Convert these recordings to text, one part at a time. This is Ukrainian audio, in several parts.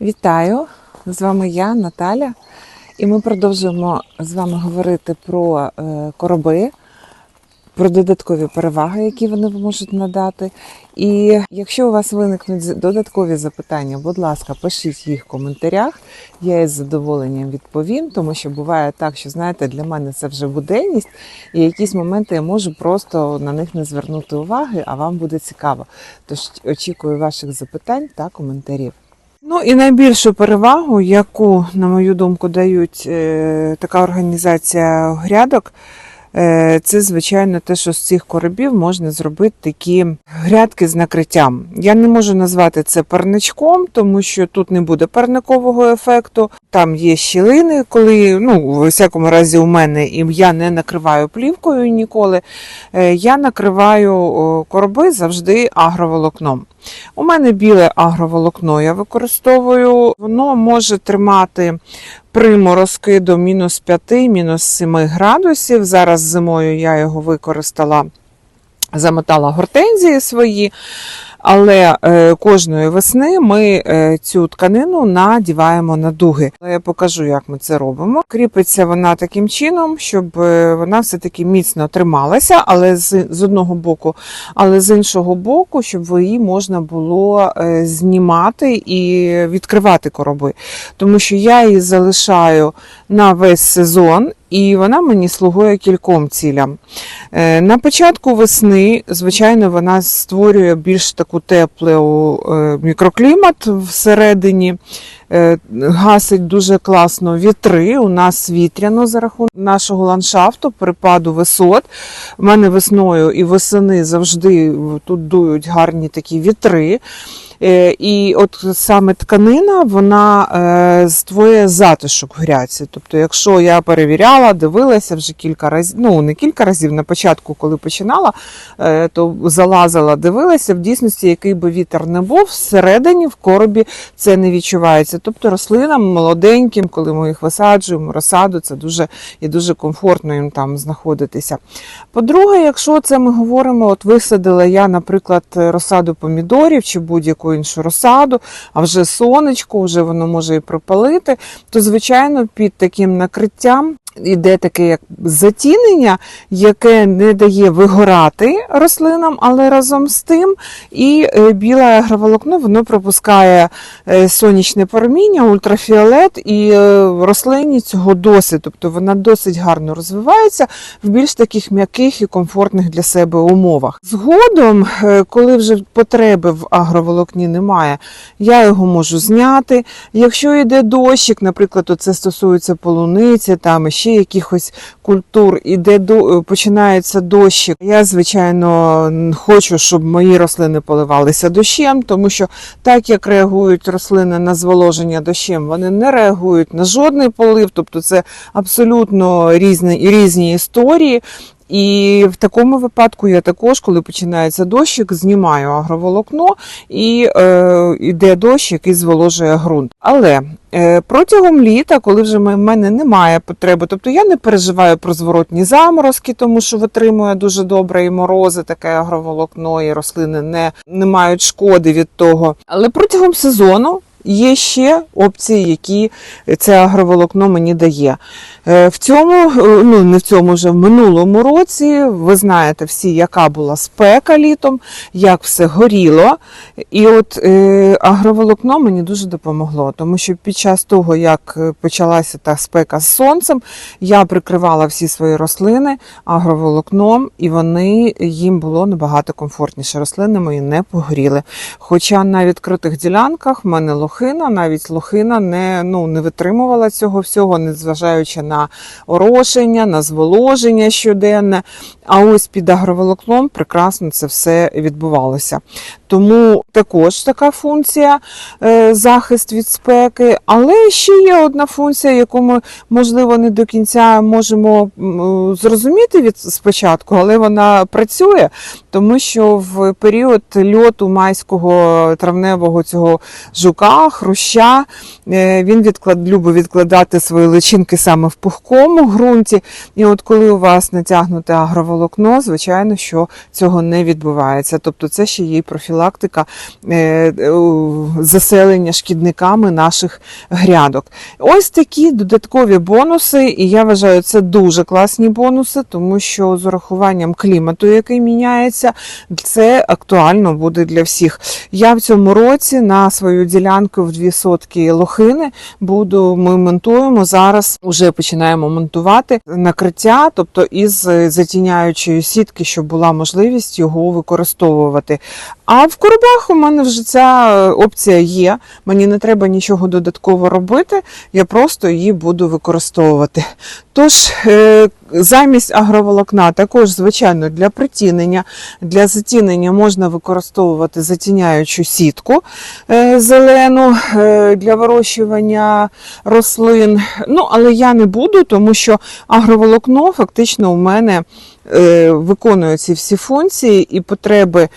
Вітаю! З вами я, Наталя, і ми продовжуємо з вами говорити про е, короби, про додаткові переваги, які вони можуть надати. І якщо у вас виникнуть додаткові запитання, будь ласка, пишіть їх в коментарях. Я із задоволенням відповім, тому що буває так, що знаєте, для мене це вже буденність, і якісь моменти я можу просто на них не звернути уваги, а вам буде цікаво. Тож очікую ваших запитань та коментарів. Ну і найбільшу перевагу, яку, на мою думку, дають е, така організація грядок, е, це, звичайно, те, що з цих коробів можна зробити такі грядки з накриттям. Я не можу назвати це парничком, тому що тут не буде парникового ефекту. Там є щілини, коли, ну, у всякому разі, у мене і я не накриваю плівкою ніколи. е, Я накриваю короби завжди агроволокном. У мене біле агроволокно я використовую. Воно може тримати приморозки до мінус 5, мінус 7 градусів. Зараз зимою я його використала, замотала гортензії свої. Але е, кожної весни ми е, цю тканину надіваємо на дуги. Я покажу, як ми це робимо. Кріпиться вона таким чином, щоб е, вона все-таки міцно трималася, але з, з одного боку, але з іншого боку, щоб її можна було знімати і відкривати короби. Тому що я її залишаю на весь сезон. І вона мені слугує кільком цілям. Е, На початку весни, звичайно, вона створює більш таку теплу е, мікроклімат всередині, гасить дуже класно вітри. У нас вітряно за рахунок нашого ландшафту, перепаду висот. У мене весною і восени завжди тут дують гарні такі вітри. Е, І от саме тканина вона е, створює затишок в гряці. Тобто, якщо я перевіряла, дивилася вже кілька разів, ну не кілька разів на початку, коли починала, е, то залазила, дивилася, в дійсності, який би вітер не був, всередині в коробі це не відчувається. Тобто рослинам молоденьким, коли ми їх висаджуємо, розсаду, це дуже і дуже комфортно їм там знаходитися. По-друге, якщо це ми говоримо, от висадила я, наприклад, розсаду помідорів чи будь-яку іншу розсаду, а вже сонечко, вже воно може і пропалити, то звичайно під таким накриттям. Іде таке як затінення, яке не дає вигорати рослинам, але разом з тим і е, біле агроволокно воно пропускає е, сонячне проміння, ультрафіолет, і е, рослині цього досить. Тобто вона досить гарно розвивається в більш таких м'яких і комфортних для себе умовах. Згодом, коли вже потреби в агроволокні немає, я його можу зняти. Якщо йде дощик, наприклад, це стосується полуниці, там і ще якихось культур, іде до починається дощик. Я, звичайно, хочу, щоб мої рослини поливалися дощем, тому що так як реагують рослини на зволоження дощем, вони не реагують на жодний полив, тобто це абсолютно різні, різні історії. І в такому випадку я також, коли починається дощик, знімаю агроволокно і е, йде дощ, який зволожує ґрунт. Але е, протягом літа, коли вже в мене немає потреби, тобто я не переживаю про зворотні заморозки, тому що витримує дуже добре і морози, таке агроволокно, і рослини не, не мають шкоди від того. Але протягом сезону. Є ще опції, які це агроволокно мені дає. Е, В цьому, е, ну не в цьому вже в минулому році, ви знаєте всі, яка була спека літом, як все горіло. І от е, агроволокно мені дуже допомогло, тому що під час того, як почалася та спека з сонцем, я прикривала всі свої рослини агроволокном, і вони їм було набагато комфортніше. Рослини мої не погоріли. Хоча на відкритих ділянках в мене лохина, навіть лохина не, ну, не витримувала цього всього, незважаючи на орошення, на зволоження щоденне. А ось під агроволоклом прекрасно це все відбувалося. Тому також така функція е, захист від спеки. Але ще є одна функція, яку ми, можливо, не до кінця можемо зрозуміти від спочатку, але вона працює, тому що в період льоту майського травневого цього жука, хруща, е, він відклад, любить відкладати свої личинки саме в пухкому ґрунті. І от коли у вас натягнуте агроволокно, агроволокно, звичайно, що цього не відбувається. Тобто це ще є профілактика е, е, заселення шкідниками наших грядок. Ось такі додаткові бонуси, і я вважаю, це дуже класні бонуси, тому що з урахуванням клімату, який міняється, це актуально буде для всіх. Я в цьому році на свою ділянку в дві сотки лохини буду. Ми монтуємо зараз. Вже починаємо монтувати накриття, тобто із е, затіняючої сітки, щоб була можливість його використовувати. А в коробах у мене вже ця е, опція є. Мені не треба нічого додатково робити, я просто її буду використовувати. Тож, е, замість агроволокна, також, звичайно, для притінення, для затінення можна використовувати затіняючу сітку е, зелену для вирощування рослин. Ну, але я не буду, тому що агроволокно фактично у мене виконує ці всі функції і потреби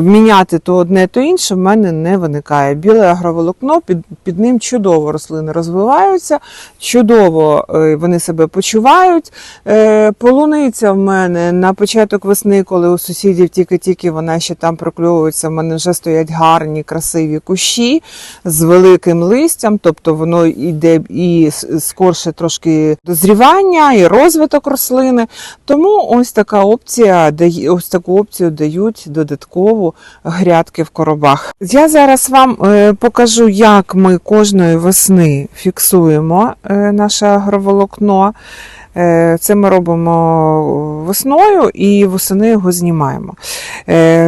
міняти то одне, то інше в мене не виникає. Біле агроволокно, під, під ним чудово рослини розвиваються, чудово е, вони себе почувають. Е, Полуниця в мене на початок весни, коли у сусідів тільки-тільки вона ще там прокльовується, в мене вже стоять гарні, красиві кущі з великим листям, тобто воно йде і скорше трошки дозрівання, і розвиток рослини. Тому ось така опція ось таку опцію дають додаткову грядки в коробах. Я зараз вам е, покажу, як ми кожної весни фіксуємо е, наше агроволокно. Е, Це ми робимо весною і восени його знімаємо.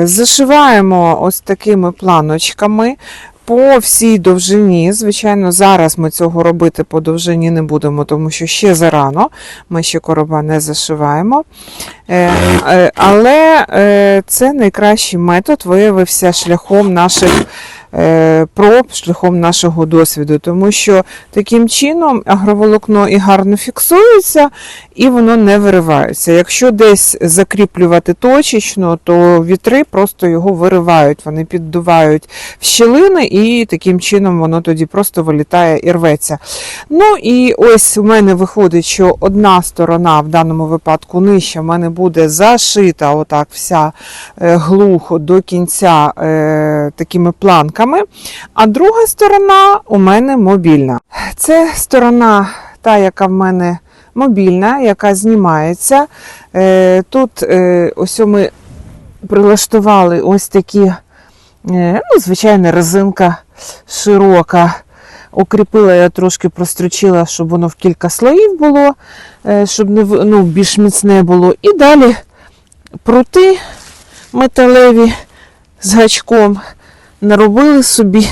Зашиваємо ось такими планочками. По всій довжині, звичайно, зараз ми цього робити по довжині не будемо, тому що ще зарано, ми ще короба не зашиваємо. Е, е, Але е, це найкращий метод виявився шляхом наших проб, шляхом нашого досвіду, тому що таким чином агроволокно і гарно фіксується, і воно не виривається. Якщо десь закріплювати точечно, то вітри просто його виривають, вони піддувають в щілини, і таким чином воно тоді просто вилітає і рветься. Ну і ось у мене виходить, що одна сторона, в даному випадку нижча, в мене буде зашита отак вся е, глухо до кінця е, такими планками, а друга сторона у мене мобільна. Це сторона, та, яка в мене мобільна, яка знімається. Е, Тут е, ось ми прилаштували ось такі, е, ну, звичайно, резинка широка. Укріпила я трошки прострочила, щоб воно в кілька слоїв було, щоб не ну, більш міцне було. І далі прути металеві з гачком наробили собі.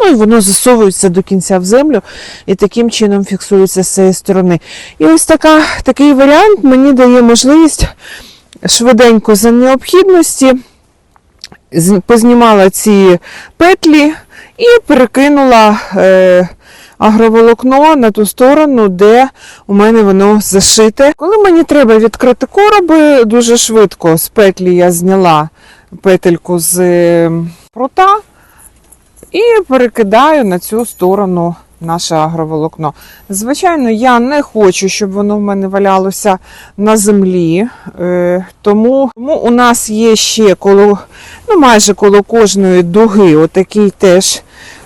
Ну і воно засовується до кінця в землю і таким чином фіксується з цієї сторони. І ось така, такий варіант мені дає можливість швиденько за необхідності познімала ці петлі і перекинула е, агроволокно на ту сторону, де у мене воно зашите. Коли мені треба відкрити короби, дуже швидко з петлі я зняла петельку з е, прута і перекидаю на цю сторону наше агроволокно. Звичайно, я не хочу, щоб воно в мене валялося на землі, е, тому, тому у нас є ще коло, ну майже коло кожної дуги отакий теж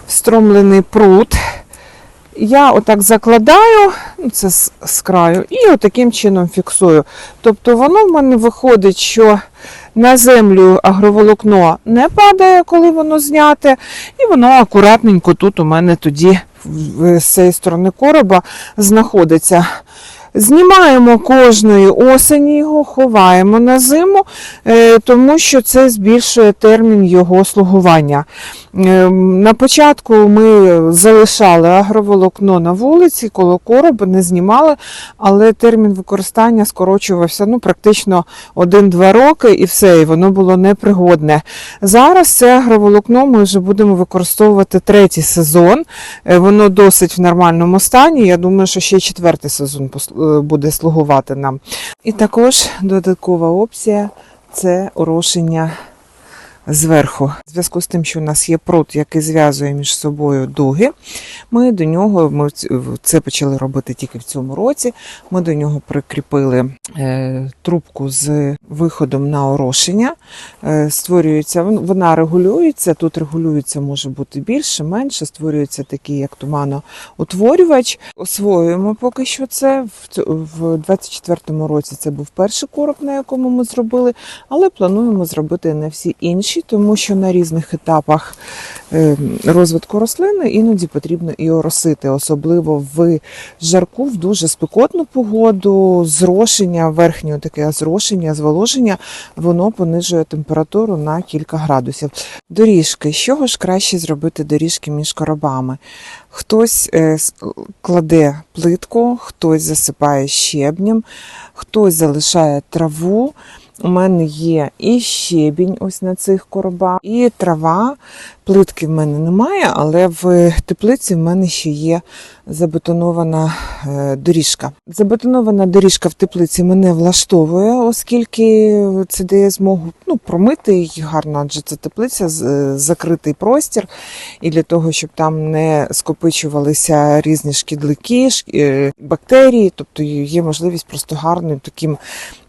встромлений прут. Я отак закладаю, ну, це з, краю, і отаким чином фіксую. Тобто воно в мене виходить, що на землю агроволокно не падає, коли воно зняте, і воно акуратненько тут у мене тоді з цієї сторони короба знаходиться. Знімаємо кожної осені його, ховаємо на зиму, е, тому що це збільшує термін його слугування. Е, На початку ми залишали агроволокно на вулиці, коло короба, не знімали, але термін використання скорочувався ну, практично 1-2 роки і все, і воно було непригодне. Зараз це агроволокно ми вже будемо використовувати третій сезон. Е, Воно досить в нормальному стані. Я думаю, що ще четвертий сезон пос- е, буде слугувати нам. І також додаткова опція це орошення зверху. В зв'язку з тим, що у нас є прут, який зв'язує між собою дуги, ми до нього ми це почали робити тільки в цьому році. Ми до нього прикріпили е, трубку з виходом на орошення. Е, створюється, вона регулюється. Тут регулюється може бути більше, менше. Створюється такий, як туманоутворювач. Освоюємо поки що це. В цю- В 24-му році це був перший короб, на якому ми зробили, але плануємо зробити на всі інші, тому що на різних етапах е, розвитку рослини іноді потрібно і оросити, особливо в жарку, в дуже спекотну погоду, зрошення, верхнє таке зрошення, зволоження, воно понижує температуру на кілька градусів. Доріжки. З чого ж краще зробити доріжки між коробами? Хтось е, кладе плитку, хтось засипає щебнем, хтось залишає траву. У мене є і щебінь ось на цих коробах, і трава. Плитки в мене немає, але в теплиці в мене ще є забетонована е, доріжка. Забетонована доріжка в теплиці мене влаштовує, оскільки це дає змогу ну, промити її гарно, адже це теплиця, е, закритий простір. І для того, щоб там не скопичувалися різні шкідлики, е, бактерії, тобто є можливість просто гарним таким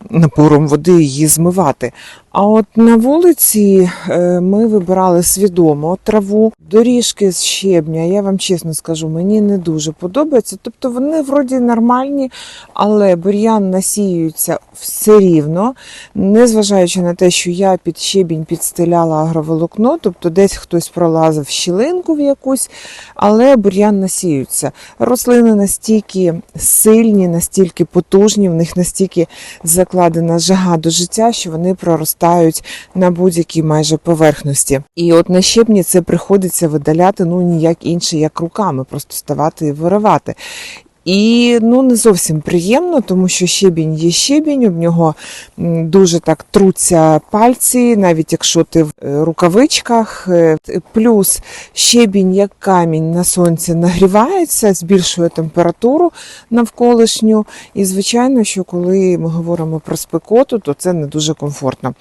напором води її змивати. А от на вулиці е, ми вибирали свідомо траву, доріжки з щебня. Я вам чесно скажу, мені не дуже подобається. Тобто вони вроді нормальні, але бур'ян насіюється все рівно, незважаючи на те, що я під щебінь підстеляла агроволокно, тобто десь хтось пролазив щілинку в якусь, але бур'ян насіються. Рослини настільки сильні, настільки потужні, в них настільки закладена жага до життя, що вони проростають на будь-якій майже поверхності. І от на щебні це приходиться видаляти ну ніяк інше, як руками, просто ставати і виривати. І ну не зовсім приємно, тому що щебінь є щебінь, об нього дуже так труться пальці, навіть якщо ти в е, рукавичках. Е, Плюс щебінь, як камінь на сонці нагрівається, збільшує температуру навколишню. І звичайно, що коли ми говоримо про спекоту, то це не дуже комфортно.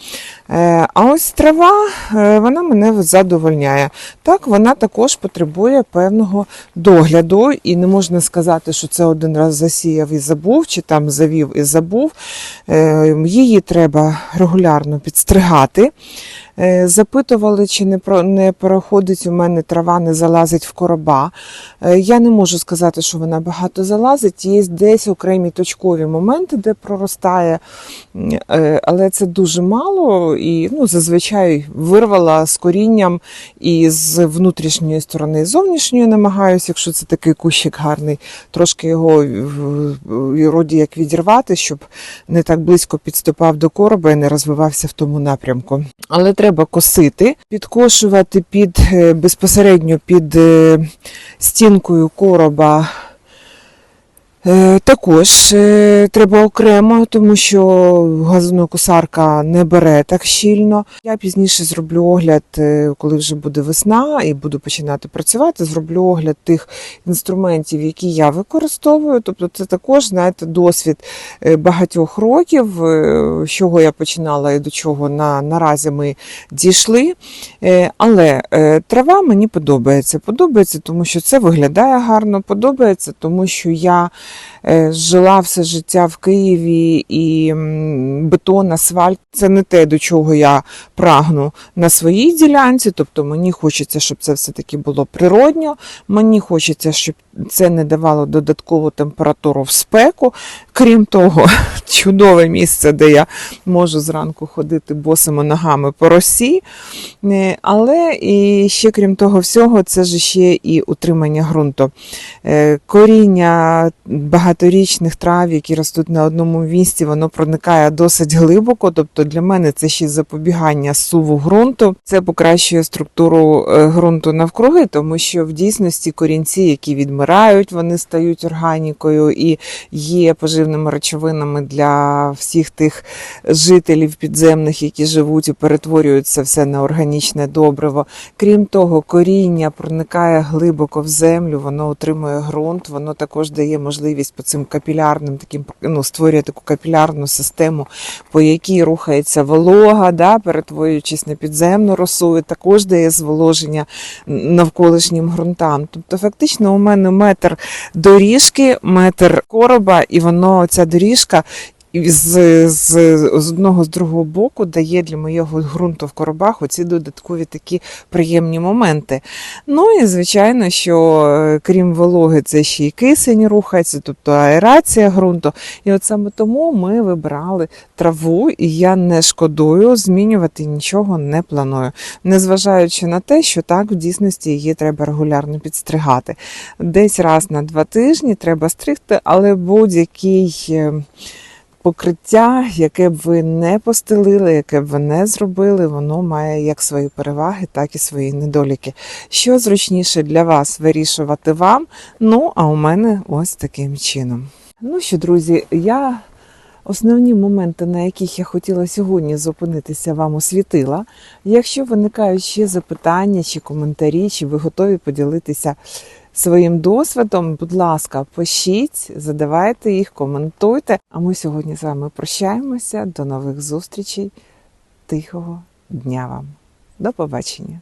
Е, А ось трава, вона мене задовольняє. Так, вона також потребує певного догляду, і не можна сказати, що це один раз засіяв і забув, чи там завів і забув. Е, Її треба регулярно підстригати. Е, Запитували, чи не про не переходить у мене трава, не залазить в короба. Е, Я не можу сказати, що вона багато залазить. Є десь окремі точкові моменти, де проростає, е, але це дуже мало. І ну, зазвичай вирвала з корінням і з внутрішньої сторони, і зовнішньої намагаюся, якщо це такий кущик гарний, трошки його в- як відірвати, щоб не так близько підступав до короба і не розвивався в тому напрямку. Але треба косити, підкошувати під е, безпосередньо під е, стінкою короба. Е, Також е, треба окремо, тому що газонокосарка не бере так щільно. Я пізніше зроблю огляд, е, коли вже буде весна і буду починати працювати. Зроблю огляд тих інструментів, які я використовую. Тобто, це також, знаєте, досвід багатьох років, з чого я починала і до чого на, наразі ми дійшли. Але трава мені подобається. Подобається, тому що це виглядає гарно, подобається, тому що я жила все життя в Києві і бетон, асфальт це не те, до чого я прагну на своїй ділянці. Тобто мені хочеться, щоб це все-таки було природньо. Мені хочеться, щоб це не давало додаткову температуру в спеку. Крім того, чудове місце, де я можу зранку ходити босими ногами по росі. Е, Але і ще крім того всього, це ж ще і утримання ґрунту. Е, Коріння багаторічних трав, які ростуть на одному місці, воно проникає досить глибоко. Тобто для мене це ще запобігання суву ґрунту. Це покращує структуру е, ґрунту навкруги, тому що в дійсності корінці, які відмирають, вони стають органікою і є поживним поживними речовинами для всіх тих жителів підземних, які живуть і перетворюються все на органічне добриво. Крім того, коріння проникає глибоко в землю, воно отримує ґрунт, воно також дає можливість по цим капілярним таким ну, створює таку капілярну систему, по якій рухається волога, да, перетворюючись на підземну росу, і також дає зволоження навколишнім ґрунтам. Тобто, фактично, у мене метр доріжки, метр короба, і воно ця доріжка. З, з, з одного з другого боку дає для моєго ґрунту в коробах оці додаткові такі приємні моменти. Ну і звичайно, що е, крім вологи, це ще й кисень рухається, тобто аерація ґрунту. І от саме тому ми вибрали траву, і я не шкодую, змінювати нічого не планую. Незважаючи на те, що так в дійсності її треба регулярно підстригати. Десь раз на два тижні треба стригти, але будь-який. Покриття, яке б ви не постелили, яке б ви не зробили, воно має як свої переваги, так і свої недоліки. Що зручніше для вас вирішувати вам? Ну, а у мене ось таким чином. Ну що, друзі, я основні моменти, на яких я хотіла сьогодні зупинитися, вам освітила. Якщо виникають ще запитання чи коментарі, чи ви готові поділитися своїм досвідом, будь ласка, пишіть, задавайте їх, коментуйте. А ми сьогодні з вами прощаємося. До нових зустрічей. Тихого дня вам. До побачення.